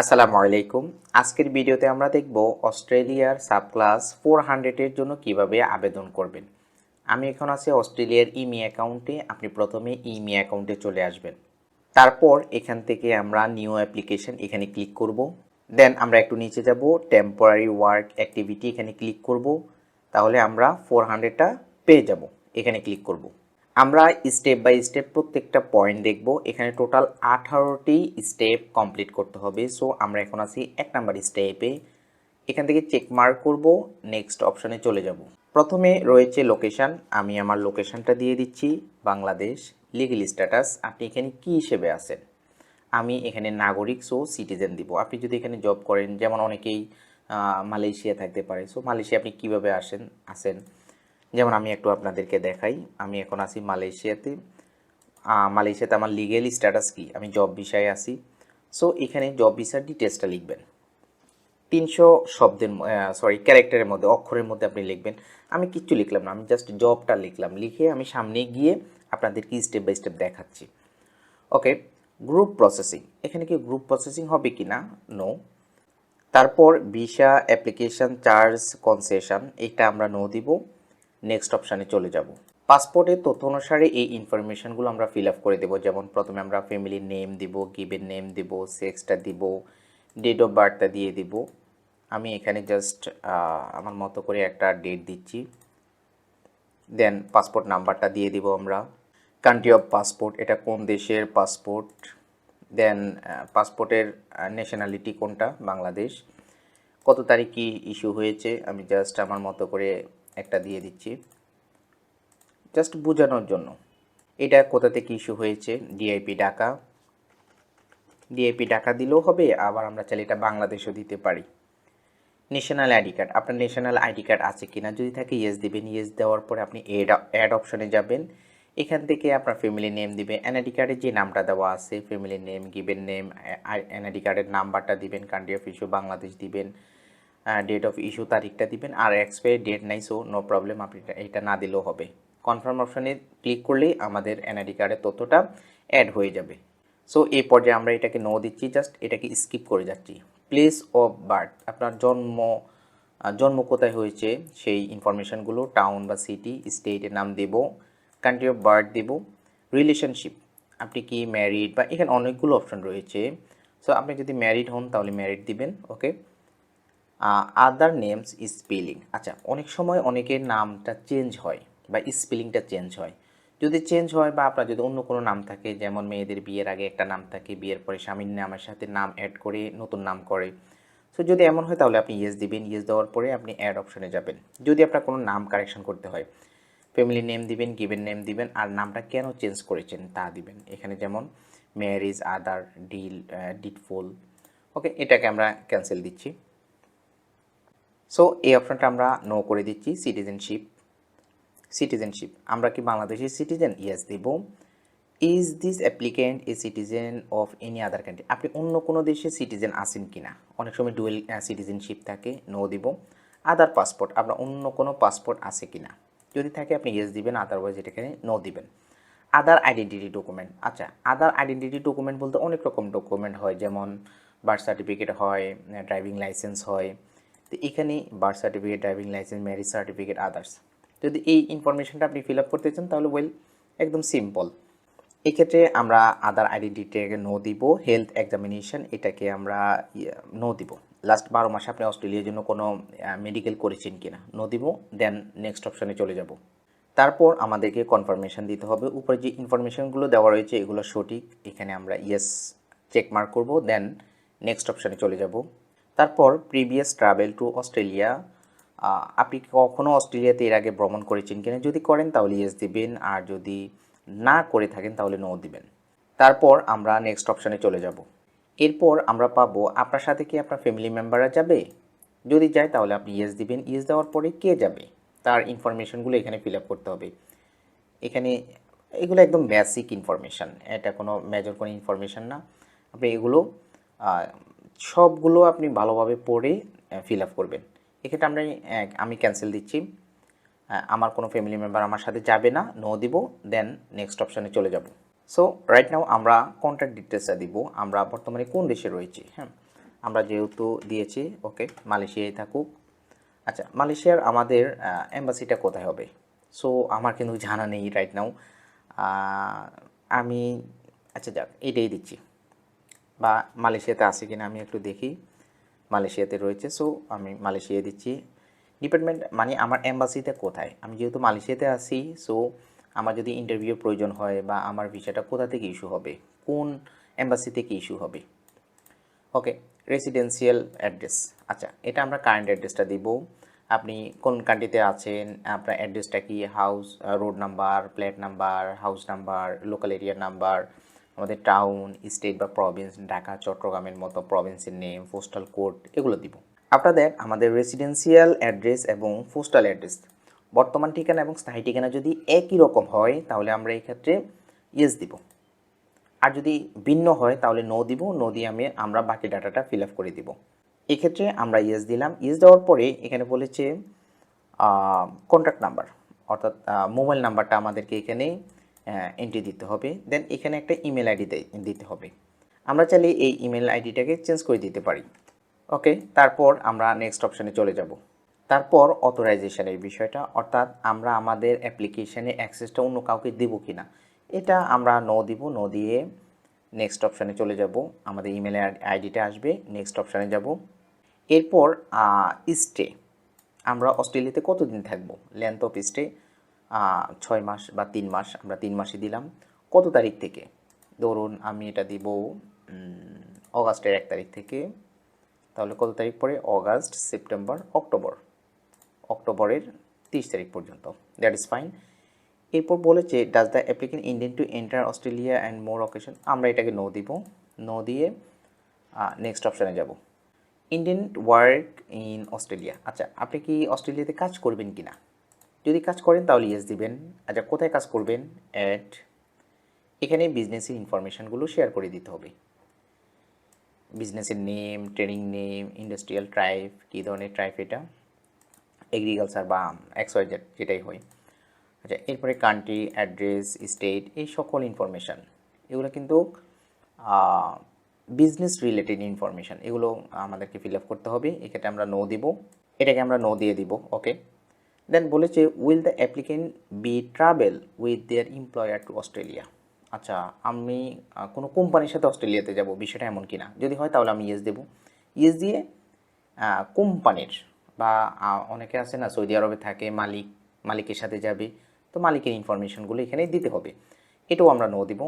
আসসালামু আলাইকুম। আজকের ভিডিওতে আমরা দেখব অস্ট্রেলিয়ার সাব ক্লাস ফোর হান্ড্রেডের জন্য কীভাবে আবেদন করবেন। আমি এখন আছি অস্ট্রেলিয়ার ইমি অ্যাকাউন্টে, আপনি প্রথমে ইমি অ্যাকাউন্টে চলে আসবেন। তারপর এখান থেকে আমরা নিউ অ্যাপ্লিকেশন এখানে ক্লিক করব। দেন আমরা একটু নিচে যাব, টেম্পোরারি ওয়ার্ক অ্যাক্টিভিটি এখানে ক্লিক করব। তাহলে আমরা ফোর হান্ড্রেডটা পেয়ে যাব, এখানে ক্লিক করব। আমরা স্টেপ বাই স্টেপ প্রত্যেকটা পয়েন্ট দেখব। এখানে টোটাল আঠারোটি স্টেপ কমপ্লিট করতে হবে। সো আমরা এখন আছি এক নাম্বার স্টেপে এখান থেকে চেক মার্ক করব। নেক্সট অপশানে চলে যাব। প্রথমে রয়েছে লোকেশন আমি আমার লোকেশনটা দিয়ে দিচ্ছি। বাংলাদেশ। লিগেল স্ট্যাটাস আপনি এখানে কি হিসেবে আছেন? আমি এখানে নাগরিক সো সিটিজেন দিব। আপনি যদি এখানে জব করেন, যেমন অনেকেই মালয়েশিয়া থাকতে পারে। সো মালয়েশিয়া আপনি কীভাবে আসেন আসেন যেমন আমি একটু আপনাদেরকে দেখাই, আমি এখন আছি মালয়েশিয়াতে। মালয়েশিয়াতে আমার লিগেল স্ট্যাটাস কি? আমি জব বিষয়ে আছি। সো এখানে জব ভিসার ডিটেলসটা লিখবেন। তিনশো শব্দের সরি ক্যারেক্টারের মধ্যে, অক্ষরের মধ্যে আপনি লিখবেন। আমি কিচ্ছু লিখলাম না, আমি জাস্ট জবটা লিখলাম। লিখে আমি সামনে গিয়ে আপনাদেরকে স্টেপ বাই স্টেপ দেখাচ্ছি। ওকে গ্রুপ প্রসেসিং এখানে কি গ্রুপ প্রসেসিং হবে কি না? নো তারপর ভিসা অ্যাপ্লিকেশন চার্জ কনসেশন এটা আমরা নো দিব। নেক্সট অপশানে চলে যাব। পাসপোর্টের তথ্য অনুসারে এই ইনফরমেশনগুলো আমরা ফিল আপ করে দেবো। যেমন প্রথমে আমরা ফ্যামিলির নেম দিব গিভেন নেম দিব সেক্সটা দিব ডেট অফ বার্থটা দিয়ে দিব। আমি এখানে জাস্ট আমার মতো করে একটা ডেট দিচ্ছি। দেন পাসপোর্ট নাম্বারটা দিয়ে দিব আমরা। কান্ট্রি অফ পাসপোর্ট এটা কোন দেশের পাসপোর্ট দেন পাসপোর্টের ন্যাশনালিটি কোনটা? বাংলাদেশ। কত তারিখ কি ইস্যু হয়েছে? আমি জাস্ট আমার মতো করে একটা দিয়ে দিচ্ছি। জাস্ট বোঝানোর জন্য। এটা কোথা থেকে ইস্যু হয়েছে? ডিআইপি ঢাকা। ডিআইপি ডাকা দিলেও হবে, আবার আমরা চাইলে এটা বাংলাদেশও দিতে পারি। ন্যাশনাল আইডি কার্ড আপনার ন্যাশনাল আইডি কার্ড আছে কিনা? যদি থাকে ইয়েস দিবেন। ইয়েস দেওয়ার পরে আপনি এড অ্যাড অপশনে যাবেন। এখান থেকে আপনার ফ্যামিলি নেম দিবেন এনআইডি কার্ডে যে নামটা দেওয়া আছে family name given name NID কার্ডের নাম্বারটা দিবেন। কান্ট্রি অফ ইস্যু বাংলাদেশ দিবেন। ডেট অফ ইস্যু তারিখটা দিবেন, আর এক্সপায়ারি ডেট নাই সো নো প্রবলেম আপনি এটা- না দিলেও হবে। কনফার্ম অপশানে ক্লিক করলেই আমাদের এনআইডি কার্ডের তথ্যটা অ্যাড হয়ে যাবে। সো এই পর্যায়ে আমরা এটাকে নো দিচ্ছি জাস্ট এটাকে স্কিপ করে যাচ্ছি। প্লেস অফ বার্থ আপনার জন্ম জন্ম কোথায় হয়েছে, সেই ইনফরমেশনগুলো টাউন বা সিটি স্টেটের নাম দেব কান্ট্রি অফ বার্থ দেব রিলেশনশিপ আপনি কি ম্যারিড বা এখানে অনেকগুলো অপশন রয়েছে। সো আপনি যদি ম্যারিড হন, তাহলে ম্যারিড দিবেন ওকে আদার নেমস স্পেলিং আচ্ছা অনেক সময় অনেকের নামটা চেঞ্জ হয় বা স্পেলিংটা চেঞ্জ হয়। যদি চেঞ্জ হয় বা আপনার যদি অন্য কোনো নাম থাকে, যেমন মেয়েদের বিয়ের আগে একটা নাম থাকে, বিয়ের পরে স্বামীর নামের সাথে নাম অ্যাড করে নতুন নাম করে। সো যদি এমন হয় তাহলে আপনি ইয়েস দিবেন। ইয়েস দেওয়ার পরে আপনি অ্যাড অপশনে যাবেন। যদি আপনার কোনো নাম কারেকশন করতে হয় ফ্যামিলি নেম দিবেন গিভেন নেম দিবেন, আর নামটা কেন চেঞ্জ করেছেন তা দিবেন। এখানে যেমন ম্যারিজ আদার ডিল ডিটফুল ওকে এটাকে আমরা ক্যান্সেল দিচ্ছি। সো এই অপশনটা আমরা নো করে দিচ্ছি সিটিজেনশিপ সিটিজেনশিপ আমরা কি বাংলাদেশের citizen yes Dev. Is this applicant a citizen of any other country আপনি অন্য কোনো দেশের সিটিজেন আছেন কি না অনেক সময় ডুয়েল সিটিজেনশিপ থাকে নো দিব। আদার পাসপোর্ট আপনার অন্য কোনো পাসপোর্ট আছে কি না যদি থাকে, আপনি ইয়েস দিবেন আদারওয়াইজ এটাকে নো দিবেন। আদার আইডেন্টিটি ডকুমেন্ট আচ্ছা আদার আইডেন্টিটি ডকুমেন্ট বলতে অনেক রকম ডকুমেন্ট হয়, যেমন বার্থ সার্টিফিকেট হয় ড্রাইভিং লাইসেন্স হয় তো এখানে birth certificate driving licence marriage certificate others যদি এই ইনফরমেশনটা আপনি ফিল আপ করতে চান, তাহলে ওয়েল একদম সিম্পল এক্ষেত্রে আমরা আদার আইডেন্টিটিকে নো দিব হেলথ এক্সামিনেশন এটাকে আমরা নো দিব। লাস্ট বারো মাসে আপনি অস্ট্রেলিয়ার জন্য কোনো মেডিকেল করেছেন কিনা নো দিব দেন নেক্সট অপশানে চলে যাব। তারপর আমাদেরকে কনফার্মেশন দিতে হবে। উপরে যে ইনফরমেশনগুলো দেওয়া রয়েছে, এগুলো সঠিক, এখানে আমরা ইয়েস চেক মার্ক করব দেন নেক্সট অপশানে চলে যাব। তারপর প্রিভিয়াস ট্রাভেল টু অস্ট্রেলিয়া আপনি কখনও অস্ট্রেলিয়াতে এর আগে ভ্রমণ করেছেন কিনা? যদি করেন তাহলে ইয়েস দিবেন, আর যদি না করে থাকেন তাহলে নো দিবেন। তারপর আমরা নেক্সট অপশানে চলে যাব। এরপর আমরা পাবো, আপনার সাথে কি আপনার ফ্যামিলি মেম্বাররা যাবে? যদি যায় তাহলে আপনি ইয়েস দিবেন। ইয়েস দেওয়ার পরে কে যাবে? তার ইনফরমেশনগুলো এখানে ফিল আপ করতে হবে। এখানে এগুলো একদম বেসিক ইনফরমেশান এটা কোনো মেজর কোনো ইনফরমেশান না। আপনি এগুলো সবগুলো আপনি ভালোভাবে পড়ে ফিল আপ করবেন। এক্ষেত্রে আমরা আমি ক্যান্সেল দিচ্ছি। আমার কোনো ফ্যামিলি মেম্বার আমার সাথে যাবে না নো দিব দেন নেক্সট অপশানে চলে যাব। সো রাইট নাও আমরা কন্ট্যাক্ট ডিটেলসটা দিব। আমরা বর্তমানে কোন দেশে রয়েছি হ্যাঁ? আমরা যেহেতু দিয়েছি ওকে মালয়েশিয়ায় থাকুক। আচ্ছা মালয়েশিয়ার আমাদের এম্বাসিটা কোথায় হবে? সো আমার কিন্তু জানা নেই রাইট নাও আমি আচ্ছা যাক, এটাই দিচ্ছি। বা মালয়েশিয়াতে আছে কিনা আমি একটু দেখি। মালয়েশিয়াতে রয়েছে সো আমি মালয়েশিয়া দিচ্ছি। ডিপার্টমেন্ট মানে আমার এম্বাসিতে কোথায়? আমি যেহেতু মালয়েশিয়াতে আছি সো আমার যদি ইন্টারভিউ প্রয়োজন হয় বা আমার ভিসাটা কোথা থেকে ইস্যু হবে? কোন এম্বাসি থেকে ইস্যু হবে? ওকে রেসিডেন্সিয়াল অ্যাড্রেস আচ্ছা এটা আমরা কারেন্ট অ্যাড্রেসটা দিব। আপনি কোন কান্ট্রিতে আছেন, আপনার অ্যাড্রেসটা কি? House road number flat number house number local এরিয়ার নাম্বার আমাদের টাউন স্টেট বা প্রভিন্স ঢাকা, চট্টগ্রামের মতো প্রভিন্সের নেম পোস্টাল কোড এগুলো দিব। আপনাদের আমাদের রেসিডেন্সিয়াল অ্যাড্রেস এবং পোস্টাল অ্যাড্রেস বর্তমান ঠিকানা এবং স্থায়ী ঠিকানা যদি একই রকম হয়, তাহলে আমরা এই ক্ষেত্রে ইয়েস দিব। আর যদি ভিন্ন হয়, তাহলে নো দিব নো দিয়ে আমি, আমরা বাকি ডাটাটা ফিল আপ করে দিব। এক্ষেত্রে আমরা ইয়েস দিলাম। ইয়েস দেওয়ার পরে এখানে বলেছে কন্ট্যাক্ট নাম্বার অর্থাৎ মোবাইল নাম্বারটা আমাদেরকে এখানে এন্ট্রি দিতে হবে। দেন এখানে একটা ইমেল আইডি দিতে হবে। আমরা চাইলে এই ইমেল আইডিটাকে চেঞ্জ করে দিতে পারি। ওকে তারপর আমরা নেক্সট অপশানে চলে যাব। তারপর অথরাইজেশনের বিষয়টা, অর্থাৎ আমরা আমাদের অ্যাপ্লিকেশানে অ্যাক্সেসটা অন্য কাউকে দেবো কি না এটা আমরা ন দিব ন দিয়ে নেক্সট অপশানে চলে যাব। আমাদের ইমেল আইডিটা আসবে নেক্সট অপশানে যাব। এরপর স্টে আমরা অস্ট্রেলিয়াতে কতদিন থাকব? লেন্থ অফ স্টে ছয় মাস বা তিন মাস, আমরা তিন মাসই দিলাম। কত তারিখ থেকে? ধরুন আমি এটা দিব অগাস্টের এক তারিখ থেকে। তাহলে কত তারিখ পরে? August, September, October. অক্টোবরের তিরিশ তারিখ পর্যন্ত। দ্যাট ইজ ফাইন এরপর বলেছে does the applicant intend to enter Australia and more occasion আমরা এটাকে নো দিব। নো দিয়ে নেক্সট অপশানে যাব। ইন্ডিয়ান ওয়ার্ক ইন অস্ট্রেলিয়া আচ্ছা আপনি কি অস্ট্রেলিয়াতে কাজ করবেন কি না যদি কাজ করেন তাহলে ইয়েস দিবেন। আচ্ছা কোথায় কাজ করবেন? অ্যাট এখানে বিজনেসের ইনফরমেশানগুলো শেয়ার করে দিতে হবে। বিজনেসের name trading name industrial tribe কী ধরনের ট্রাইব এটা? এগ্রিকালচার বা এক্স ওয়াই জেড যেটাই হয়। আচ্ছা এরপরে কান্ট্রি অ্যাড্রেস স্টেট এই সকল ইনফরমেশান এগুলো কিন্তু বিজনেস রিলেটেড ইনফরমেশান এগুলো আমাদেরকে ফিল আপ করতে হবে। এক্ষেত্রে আমরা নো দিব। এটাকে আমরা নো দিয়ে দিব। ওকে দেন বলেছে will the applicant be travel with their employer to Australia আচ্ছা আমি কোনো কোম্পানির সাথে অস্ট্রেলিয়াতে যাব, বিষয়টা এমন কি না যদি হয় তাহলে আমি ইয়েস দেবো। ইয়েস দিয়ে কোম্পানির বা অনেকে আছে না, সৌদি আরবে থাকে, মালিক, মালিকের সাথে যাবে, তো মালিকের ইনফরমেশনগুলো এখানে দিতে হবে। এটাও আমরা নো দিব।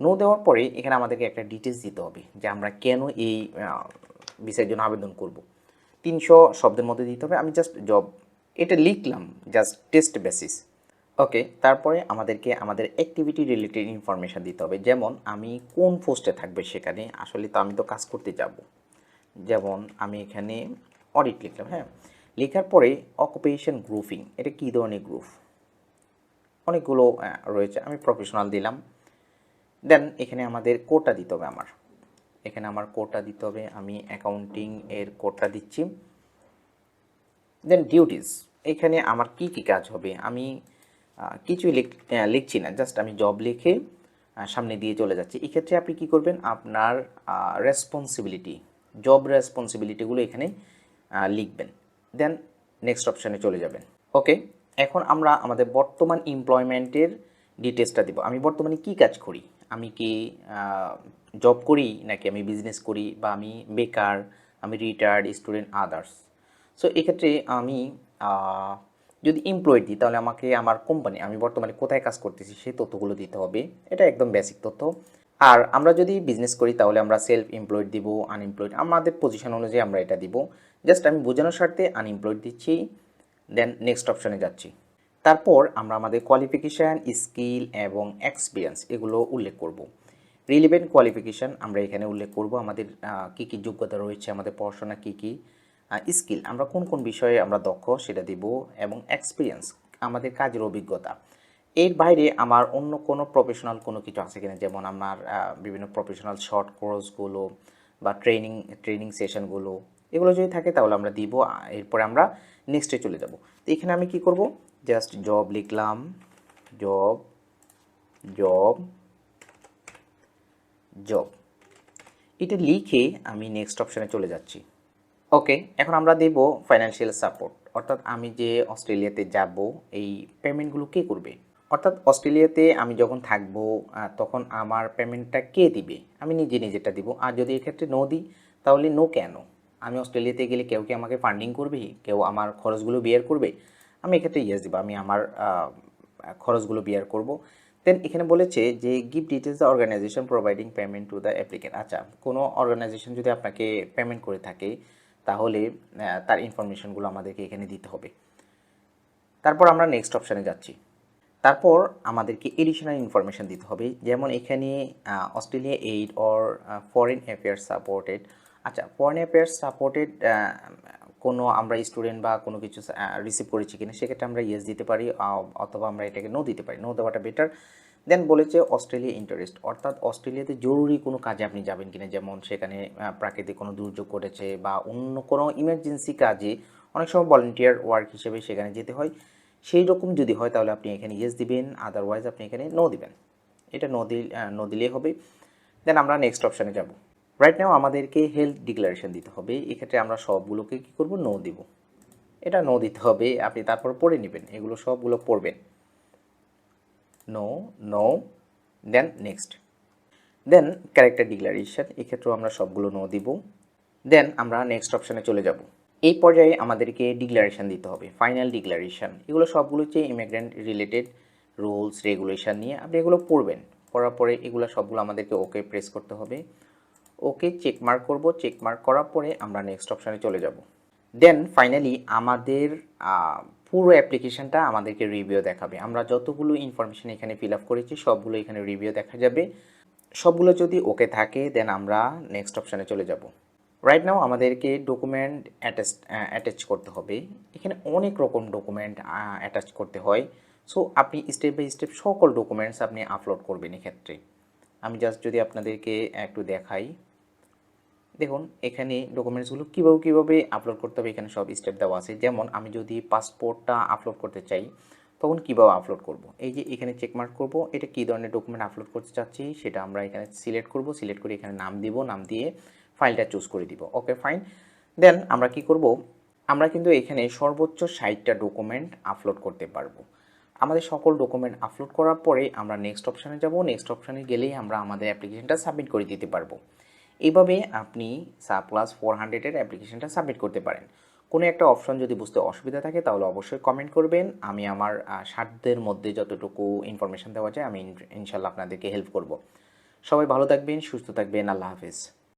নো দেওয়ার পরে এখানে আমাদেরকে একটা ডিটেলস দিতে হবে, যে আমরা কেন এই বিষয়ের জন্য আবেদন করব। তিনশো শব্দের মধ্যে দিতে হবে। আমি জাস্ট জব এটা লিখলাম জাস্ট টেস্ট বেসিস ওকে তারপরে আমাদেরকে আমাদের অ্যাক্টিভিটি রিলেটেড ইনফরমেশান দিতে হবে। যেমন আমি কোন পোস্টে থাকবে সেখানে, আসলে তো আমি তো কাজ করতে যাব। যেমন আমি এখানে অডিট লিখলাম হ্যাঁ? লেখার পরে অকুপেশন গ্রুপিং এটা কী ধরনের গ্রুপ অনেকগুলো রয়েছে, আমি প্রফেশনাল দিলাম। দেন এখানে আমাদের কোডটা দিতে হবে আমার। এখানে আমার কোডটা দিতে হবে, আমি অ্যাকাউন্টিং এর কোডটা দিচ্ছি। দেন ডিউটিস এখানে আমার কি কি কাজ হবে? আমি কিছুই লিখছি না, জাস্ট আমি জব লিখে সামনে দিয়ে চলে যাচ্ছি। এক্ষেত্রে আপনি কি করবেন? আপনার রেসপন্সিবিলিটি জব রেসপন্সিবিলিটিগুলো এখানে লিখবেন। দেন নেক্সট অপশানে চলে যাবেন। ওকে এখন আমরা আমাদের বর্তমান এমপ্লয়মেন্টের ডিটেলসটা দিব। আমি বর্তমানে কি কাজ করি? আমি কি জব করি নাকি আমি বিজনেস করি বা আমি বেকার, আমি রিটায়ার্ড স্টুডেন্ট আদার্স সো এক্ষেত্রে আমি যদি এমপ্লয়েড দিই, তাহলে আমাকে আমার কোম্পানি আমি বর্তমানে কোথায় কাজ করতেছি, সেই তথ্যগুলো দিতে হবে। এটা একদম বেসিক তথ্য। আর আমরা যদি বিজনেস করি, তাহলে আমরা সেলফ এমপ্লয়েড দিব আনএমপ্লয়েড আমাদের পজিশন অনুযায়ী আমরা এটা দিব। জাস্ট আমি বোঝানোর স্বার্থে আনএমপ্লয়েড দিচ্ছি দেন নেক্সট অপশনে যাচ্ছি। তারপর আমরা আমাদের কোয়ালিফিকেশান স্কিল এবং এক্সপিরিয়েন্স এগুলো উল্লেখ করব। রিলিভেন্ট কোয়ালিফিকেশান আমরা এখানে উল্লেখ করব। আমাদের কী কী যোগ্যতা রয়েছে, আমাদের পড়াশোনা কী কী স্কিল আমরা কোন কোন বিষয়ে আমরা দক্ষ সেটা দিব এবং এক্সপিরিয়েন্স আমাদের কাজের অভিজ্ঞতা। এর বাইরে আমার অন্য কোনো প্রফেশনাল কোনো কিছু আছে কিনা? যেমন আমার বিভিন্ন প্রফেশনাল শর্ট কোর্সগুলো বা ট্রেনিং ট্রেনিং সেশনগুলো এগুলো যদি থাকে তাহলে আমরা দিব, এরপরে আমরা নেক্সটে চলে যাব। তো এখানে আমি কি করব? জাস্ট জব লিখলাম জব জব জব এটা লিখে আমি নেক্সট অপশানে চলে যাচ্ছি। ওকে এখন আমরা দেব ফাইন্যান্সিয়াল সাপোর্ট অর্থাৎ আমি যে অস্ট্রেলিয়াতে যাব, এই পেমেন্টগুলো কে করবে? অর্থাৎ অস্ট্রেলিয়াতে আমি যখন থাকব তখন আমার পেমেন্টটা কে দিবে? আমি নিজে নিজেটা দিব। আর যদি এক্ষেত্রে নো দিই, তাহলে নো কেন? আমি অস্ট্রেলিয়াতে গেলে কেউ কি আমাকে ফান্ডিং করবে? কেউ আমার খরচগুলো বিয়ার করবে? আমি এক্ষেত্রে ইয়েস দিব। আমি আমার খরচগুলো বিয়ার করব। দেন এখানে বলেছে যে give details the organisation providing payment to the applicant আচ্ছা কোনো অর্গানাইজেশন যদি আপনাকে পেমেন্ট করে থাকে তাহলে তার ইনফরমেশনগুলো আমাদেরকে এখানে দিতে হবে। তারপর আমরা নেক্সট অপশানে যাচ্ছি। তারপর আমাদেরকে এডিশনাল ইনফরমেশন দিতে হবে, যেমন এখানে Australia aid or foreign affairs supported আচ্ছা ফরেন অ্যাফেয়ার্স সাপোর্টেড কোনো আমরা স্টুডেন্ট বা কোনো কিছু রিসিভ করেছি কিনা, সেক্ষেত্রে আমরা ইয়েস দিতে পারি অথবা আমরা এটাকে নো দিতে পারি। নো দেওয়াটা বেটার দেন বলেছে অস্ট্রেলিয়া ইন্টারেস্ট অর্থাৎ অস্ট্রেলিয়াতে জরুরি কোনো কাজে আপনি যাবেন কিনা, যেমন সেখানে প্রাকৃতিক কোনো দুর্যোগ ঘটেছে বা অন্য কোনো ইমার্জেন্সি কাজে অনেক সময় ভলেন্টিয়ার ওয়ার্ক হিসেবে সেখানে যেতে হয়। সেই রকম যদি হয়, তাহলে আপনি এখানে ইয়েস দিবেন আদারওয়াইজ আপনি এখানে নো দিবেন। এটা নো দিল নো দিলেই হবে। দেন আমরা নেক্সট অপশানে যাব। রাইট নাও আমাদেরকে হেলথ ডিক্লারেশন দিতে হবে। এক্ষেত্রে আমরা সবগুলোকে কী করব? নো দিব। এটা নো দিতে হবে। আপনি তারপর পড়ে নেবেন। এগুলো সবগুলো পড়বেন। No no then next then character declaration এক্ষেত্রেও আমরা সবগুলো নো দিব। দেন আমরা নেক্সট অপশানে চলে যাব। এই পর্যায়ে আমাদেরকে ডিক্লারেশন দিতে হবে ফাইনাল ডিক্লারেশন এগুলো সবগুলো হচ্ছে ইমিগ্রেন্ট রিলেটেড রুলস রেগুলেশন নিয়ে আপনি এগুলো পড়বেন। পড়ার পরে এগুলো সবগুলো আমাদেরকে ওকে প্রেস করতে হবে। ওকে চেক মার্ক করব। চেক মার্ক করার পরে আমরা নেক্সট অপশানে চলে যাব। দেন ফাইনালি আমাদের পুরো অ্যাপ্লিকেশনটা আমাদেরকে রিভিউ দেখাবে। আমরা যতগুলো ইনফরমেশন এখানে ফিল আপ করেছি, সবগুলো এখানে রিভিউ দেখা যাবে। সবগুলো যদি ওকে থাকে দেন আমরা নেক্সট অপশানে চলে যাব। রাইট নাও আমাদেরকে ডকুমেন্ট অ্যাটাচ অ্যাটাচ করতে হবে। এখানে অনেক রকম ডকুমেন্ট অ্যাটাচ করতে হয়। সো আপনি স্টেপ বাই স্টেপ সকল ডকুমেন্টস আপনি আপলোড করবেন এক্ষেত্রে। আমি জাস্ট যদি আপনাদেরকে একটু দেখাই। দেখুন, এখানে ডকুমেন্টসগুলো কীভাবে কীভাবে আপলোড করতে হবে, এখানে সব স্টেপ দেওয়া আছে। যেমন, আমি যদি পাসপোর্টটা আপলোড করতে চাই, তখন কীভাবে আপলোড করব? এই যে এখানে চেকমার্ক করব, এটা কী ধরনের ডকুমেন্ট আপলোড করতে চাচ্ছি, সেটা আমরা এখানে সিলেক্ট করব সিলেক্ট করে এখানে নাম দিব, নাম দিয়ে ফাইলটা চুজ করে দিব। ওকে ফাইন দেন আমরা কি করব? আমরা কিন্তু এখানে সর্বোচ্চ ষাটটা ডকুমেন্ট আপলোড করতে পারব। আমাদের সকল ডকুমেন্ট আপলোড করার পরে আমরা নেক্সট অপশানে যাব। নেক্সট অপশানে গেলেই আমরা আমাদের অ্যাপ্লিকেশনটা সাবমিট করে দিতে পারব। এইভাবে আপনি সা প্লাস ফোর হান্ড্রেডের অ্যাপ্লিকেশনটা সাবমিট করতে পারেন। কোনো একটা অপশন যদি বুঝতে অসুবিধা থাকে, তাহলে অবশ্যই কমেন্ট করবেন। আমি আমার সাধ্যের মধ্যে যতটুকু ইনফরমেশান দেওয়া যায়, আমি ইনশাল্লাহ আপনাদেরকে হেল্প করব। সবাই ভালো থাকবেন, সুস্থ থাকবেন, আল্লাহ হাফিজ।